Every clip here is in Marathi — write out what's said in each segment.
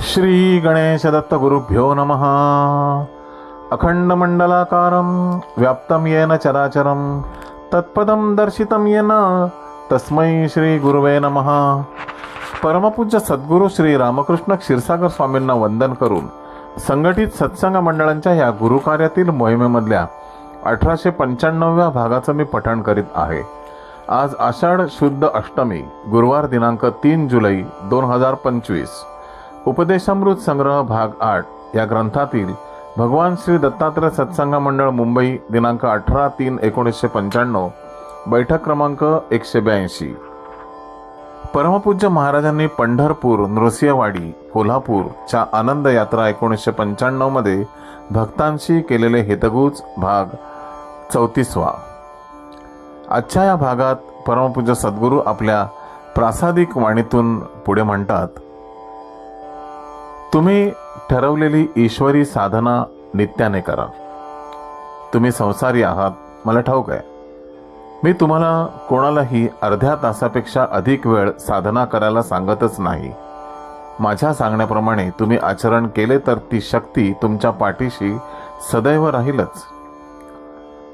श्री गणेश दत्त गुरुभ्यो नमः। अखंडमंडलाकारं व्याप्तं येन चराचरं तत्पदं दर्शितं येन तस्मै श्री गुरुवे नमः। परमपूज्य सद्गुरू श्री रामकृष्ण क्षीरसागर स्वामींना वंदन करून संघटित सत्संग मंडळांच्या या गुरुकार्यातील मोहिमेमधल्या अठराशे पंच्याण्णव्या भागाचं मी पठण करीत आहे. आज आषाढ शुद्ध अष्टमी गुरुवार दिनांक तीन जुलै दोन हजार पंचवीस. उपदेशामृत संग्रह भाग आठ या ग्रंथातील भगवान श्री दत्तात्रय सत्संग मंडळ मुंबई दिनांक अठरा तीन एकोणीसशे पंच्याण्णव बैठक क्रमांक एकशे ब्याऐंशी. परमपूज्य महाराजांनी पंढरपूर नृसिंहवाडी कोल्हापूरच्या आनंद यात्रा एकोणीसशे पंच्याण्णवमध्ये भक्तांशी केलेले हितगुज भाग चौतीसवा. आजच्या या भागात परमपूज्य सद्गुरू आपल्या प्रासादिक वाणीतून पुढे म्हणतात तुम्ही ठरवलेली ईश्वरी साधना नित्याने करा. तुम्ही संसारी आहात मला ठाऊक आहे. मी तुम्हाला कोणालाही अर्ध्या तासापेक्षा अधिक वेळ साधना करायला सांगतच नाही. माझ्या सांगण्याप्रमाणे तुम्ही आचरण केले तर ती शक्ती तुमच्या पाठीशी सदैव राहीलच.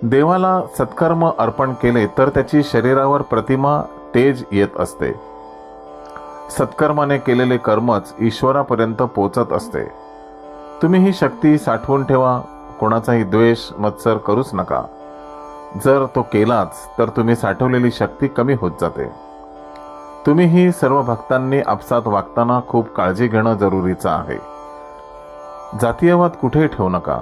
देवाला सत्कर्म अर्पण केले तर त्याची शरीरावर प्रतिमा तेज येत असते. सत्कर्माने केलेले कर्मच ईश्वरापर्यंत पोचत असते. तुम्ही ही शक्ती साठवून ठेवा कोणाचाही द्वेष मत्सर करूच नका. जर तो केलाच तर तुम्ही साठवलेली शक्ती कमी होत जाते. तुम्ही ही सर्व भक्तांनी आपसात वागताना खूप काळजी घेणं जरुरीचं आहे. जातीयवाद कुठेही ठेवू नका.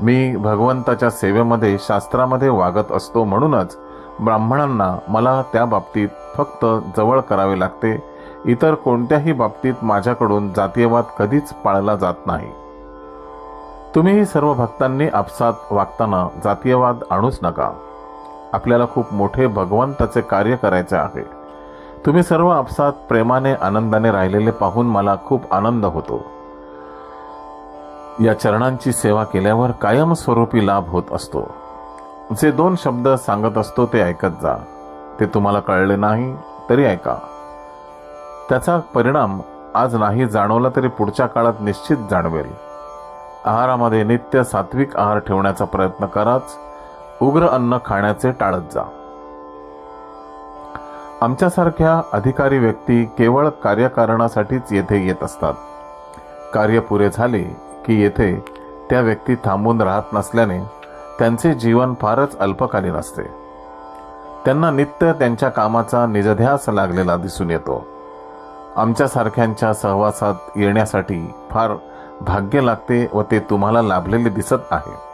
मी भगवंताच्या सेवेमध्ये शास्त्रामध्ये वागत असतो म्हणूनच ब्राह्मणांना मला त्या बाबतीत फक्त जवळ करावे लागते. इतर कोणत्याही बाबतीत माझ्याकडून जातीयवाद कधीच पाळला जात नाही. तुम्ही सर्व भक्तांनी आपसात वागताना जातीयवाद आणूच नका. आपल्याला खूप मोठे भगवंताचे कार्य करायचे आहे. तुम्ही सर्व आपसात प्रेमाने आनंदाने राहिलेले पाहून मला खूप आनंद होतो. या चरणांची सेवा केल्यावर कायमस्वरूपी लाभ होत असतो. जे दोन शब्द सांगत असतो ते ऐकत जा. ते तुम्हाला कळले नाही तरी ऐका. त्याचा परिणाम आज नाही जाणवला तरी पुढच्या काळात निश्चित जाणवेल. आहारामध्ये नित्य सात्विक आहार ठेवण्याचा प्रयत्न कराच. उग्र अन्न खाण्याचे टाळत जा. आमच्यासारख्या अधिकारी व्यक्ती केवळ कार्यकारणासाठीच येथे येत असतात. कार्य पुरे झाले की येथे त्या व्यक्ती थांबून राहत नसल्याने त्यांचे जीवन फारच अल्पकालीन असते. त्यांना नित्य त्यांच्या कामाचा निजध्यास लागलेला दिसून येतो. आमच्यासारख्यांच्या सहवासात येण्यासाठी फार भाग्य लागते व ते तुम्हाला लाभलेले दिसत आहे.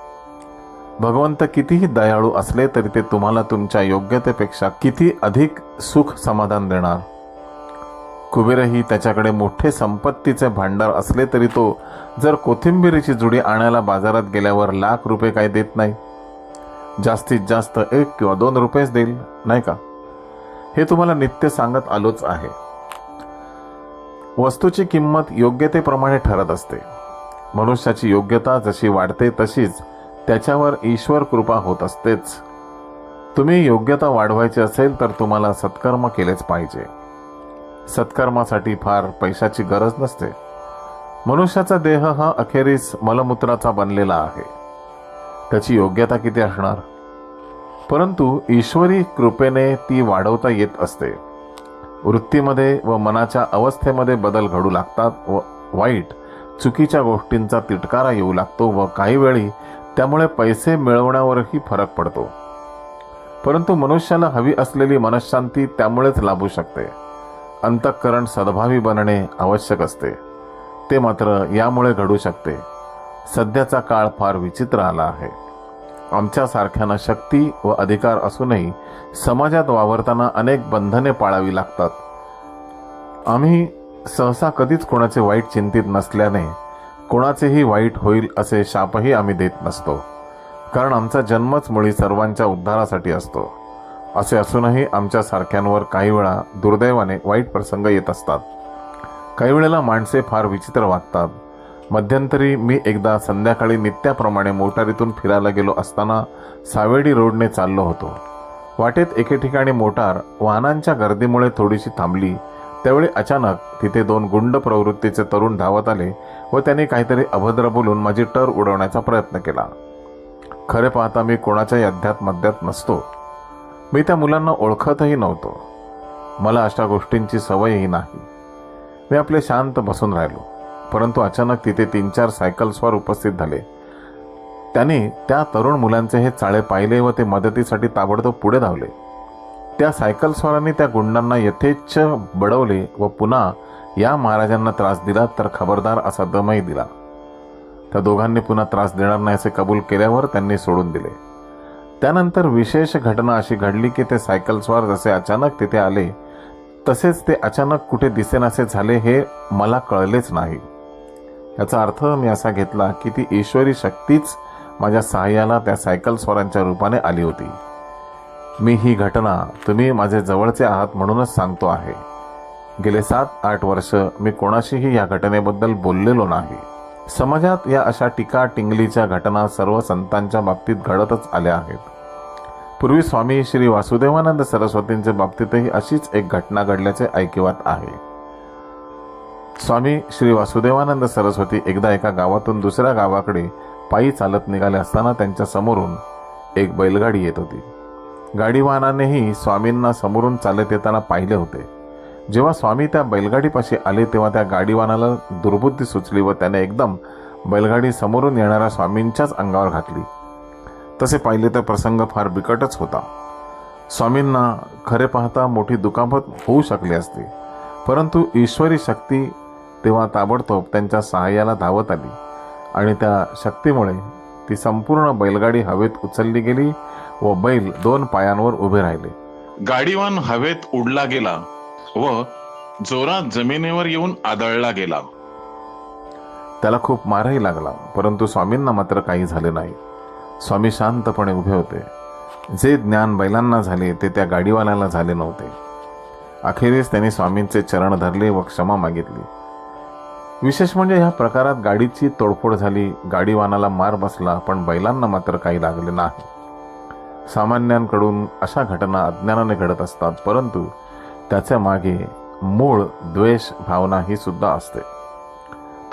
भगवंत कितीही दयाळू असले तरी ते तुम्हाला तुमच्या योग्यतेपेक्षा किती अधिक सुख समाधान देणार? कुबेरही त्याच्याकडे मोठे संपत्तीचे भांडार असले तरी तो जर कोथिंबिरीची जुडी आणायला बाजारात गेल्यावर लाख रुपये काय देत नाही. जास्तीत जास्त एक किंवा दोन रुपयेच देईल नाही का? हे तुम्हाला नित्य सांगत आलोच आहे. वस्तूची किंमत योग्यतेप्रमाणे ठरत असते. मनुष्याची योग्यता जशी वाढते तशीच त्याच्यावर ईश्वर कृपा होत असतेच. तुम्ही योग्यता वाढवायची असेल तर तुम्हाला सत्कर्म केलेच पाहिजे. सत्कर्मासाठी फार पैशाची गरज नसते. मनुष्याचा देह हा अखेरीस मलमूत्राचा बनलेला आहे. त्याची योग्यता किती असणार? परंतु ईश्वरी कृपेने ती वाढवता येत असते. वृत्तीमध्ये व मनाच्या अवस्थेमध्ये बदल घडू लागतात व वाईट चुकीच्या गोष्टींचा तिटकारा येऊ लागतो व काही वेळी त्यामुळे पैसे मिळवण्यावरही फरक पडतो. परंतु मनुष्याला हवी असलेली मनशांती त्यामुळेच लाभू शकते. अंतःकरण सद्भावी बनणे आवश्यक असते. ते मात्र यामुळे घडू शकते. सध्याचा काळ फार विचित्र आला आहे. आमच्यासारख्यांना शक्ती व अधिकार असूनही समाजात वावरताना अनेक बंधने पाळावी लागतात. आम्ही सहसा कधीच कोणाचे वाईट चिंतित नसल्याने कोणाचेही वाईट होईल असे शापही आम्ही देत नसतो. कारण आमचा जन्मच मुळी सर्वांच्या उद्धारासाठी असतो. असे असूनही आमच्या सारख्यांवर काही वेळा दुर्दैवाने वाईट प्रसंग येत असतात. काही वेळेला माणसे फार विचित्र वागतात. मध्यंतरी मी एकदा संध्याकाळी नित्याप्रमाणे मोटारीतून फिरायला गेलो असताना सावेडी रोडने चाललो होतो. वाटेत एके ठिकाणी मोटार वाहनांच्या गर्दीमुळे थोडीशी थांबली. त्यावेळी अचानक तिथे दोन गुंड प्रवृत्तीचे तरुण धावत आले व त्यांनी काहीतरी अभद्र बोलून माझी टर उडवण्याचा प्रयत्न केला. खरे पाहता मी कोणाच्याही अध्यात मध्यात नसतो. मी त्या मुलांना ओळखतही नव्हतो. मला अशा गोष्टींची सवयही नाही. मी आपले शांत बसून राहिलो परंतु अचानक तिथे तीन चार सायकलस्वार उपस्थित झाले. त्यांनी त्या तरुण मुलांचे हे चाळे पाहिले व ते मदतीसाठी ताबडतोब पुढे धावले. त्या सायकलस्वारांनी त्या गुंडांना यथेच्छ बडवले व पुन्हा या महाराजांना त्रास दिला तर खबरदार असा दमही दिला. त्या दोघांनी पुन्हा त्रास देणार नाही असे कबूल केल्यावर त्यांनी सोडून दिले. त्यानंतर विशेष घटना अशी घडली की ते सायकलस्वार जसे अचानक तिथे आले तसेच ते अचानक कुठे दिसेनासे झाले हे मला कळलेच नाही. याचा अर्थ मी असा घेतला की ती ईश्वरी शक्तीच माझ्या सहाय्याला त्या सायकलस्वारांच्या रूपाने आली होती. मी ही घटना तुम्ही माझे जवळचे आहात म्हणूनच सांगतो आहे. गेले सात आठ वर्ष मी कोणाशीही या घटनेबद्दल बोललेलो नाही. समाजात या अशा टीका टिंगलीच्या घटना सर्व संतांच्या बाबतीत घडतच आल्या आहेत. पूर्वी स्वामी श्री वासुदेवानंद सरस्वतींच्या बाबतीतही अशीच एक घटना घडल्याचे ऐकिवात आहे. स्वामी श्री वासुदेवानंद सरस्वती एकदा एका गावातून दुसऱ्या गावाकडे पायी चालत निघाले असताना त्यांच्या समोरून एक बैलगाडी येत होती. गाडीवाहनानेही स्वामींना समोरून चालत येताना पाहिले होते. जेव्हा स्वामी त्या बैलगाडीपाशी आले तेव्हा त्या गाडीवानाला दुर्बुद्धी सुचली व त्याने एकदम बैलगाडी समोरून येणाऱ्या स्वामींच्याच अंगावर घातली. तसे पाहिले तर प्रसंग फार बिकटच होता. स्वामींना खरे पाहता मोठी दुखापत होऊ शकली असती परंतु ईश्वरी शक्ती तेव्हा ताबडतोब त्यांच्या सहाय्याला धावत आली आणि त्या शक्तीमुळे ती संपूर्ण बैलगाडी हवेत उचलली गेली व बैल दोन पायांवर उभे राहिले. गाडीवान हवेत उडला गेला व जोरात जमिनीवर येऊन आदळला गेला. त्याला खूप मारही लागला परंतु स्वामींना मात्र काही झाले नाही. स्वामी शांतपणे उभे होते. जे ज्ञान बैलांना झाले ते त्या गाडीवाल्याला झाले नव्हते. अखेरीस त्यांनी स्वामींचे चरण धरले व क्षमा मागितली. विशेष म्हणजे ह्या प्रकारात गाडीची तोडफोड झाली गाडीवानाला मार बसला पण बैलांना मात्र काही लागले नाही. सामान्यांकडून अशा घटना अज्ञानाने घडत असतात परंतु त्याच्यामागे मूळ द्वेष भावना ही सुद्धा असते.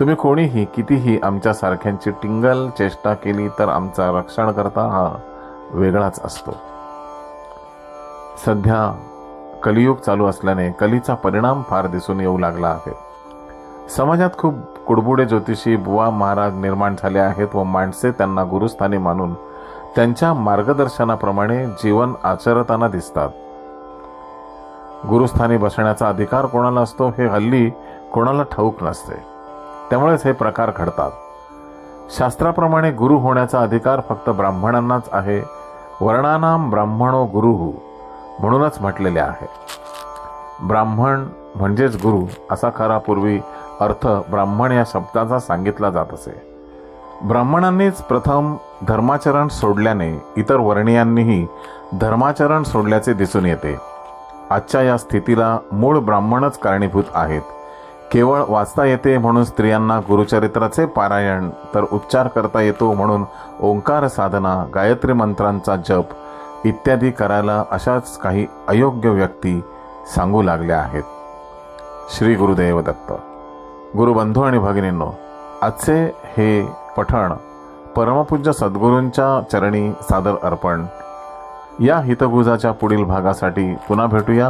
तुम्ही कोणीही कितीही आमच्या सारख्यांची टिंगल चेष्टा केली तर आमचा रक्षण करता हा वेगळाच असतो. सध्या कलियुग चालू असल्याने कलीचा परिणाम फार दिसून येऊ लागला आहे. समाजात खूप कुडबुडे ज्योतिषी बुवा महाराज निर्माण झाले आहेत व माणसे त्यांना गुरुस्थानी मानून त्यांच्या मार्गदर्शनाप्रमाणे जीवन आचरताना दिसतात. गुरुस्थानी बसण्याचा अधिकार कोणाला असतो हे हल्ली कोणाला ठाऊक नसते. त्यामुळेच हे प्रकार घडतात. शास्त्राप्रमाणे गुरु होण्याचा अधिकार फक्त ब्राह्मणांनाच आहे वर्णानाम ब्राह्मणो गुरु म्हणूनच म्हटलेले आहे. ब्राह्मण म्हणजेच गुरु असा खरा पूर्वी अर्थ ब्राह्मण या शब्दाचा सांगितला जात असे. ब्राह्मणांनीच प्रथम धर्माचरण सोडल्याने इतर वर्णीयांनीही धर्माचरण सोडल्याचे दिसून येते. आजच्या या स्थितीला मूळ ब्राह्मणच कारणीभूत आहेत. केवळ वाचता येते म्हणून स्त्रियांना गुरुचरित्राचे पारायण तर उच्चार करता येतो म्हणून ओंकार साधना गायत्री मंत्रांचा जप इत्यादी करायला अशाच काही अयोग्य व्यक्ती सांगू लागल्या आहेत. श्री गुरुदेव दत्त. गुरुबंधू आणि भगिनींनो आजचे हे पठण परमपूज्य सद्गुरूंच्या चरणी सादर अर्पण. या हितगुजाच्या पुढील भागासाठी पुन्हा भेटूया.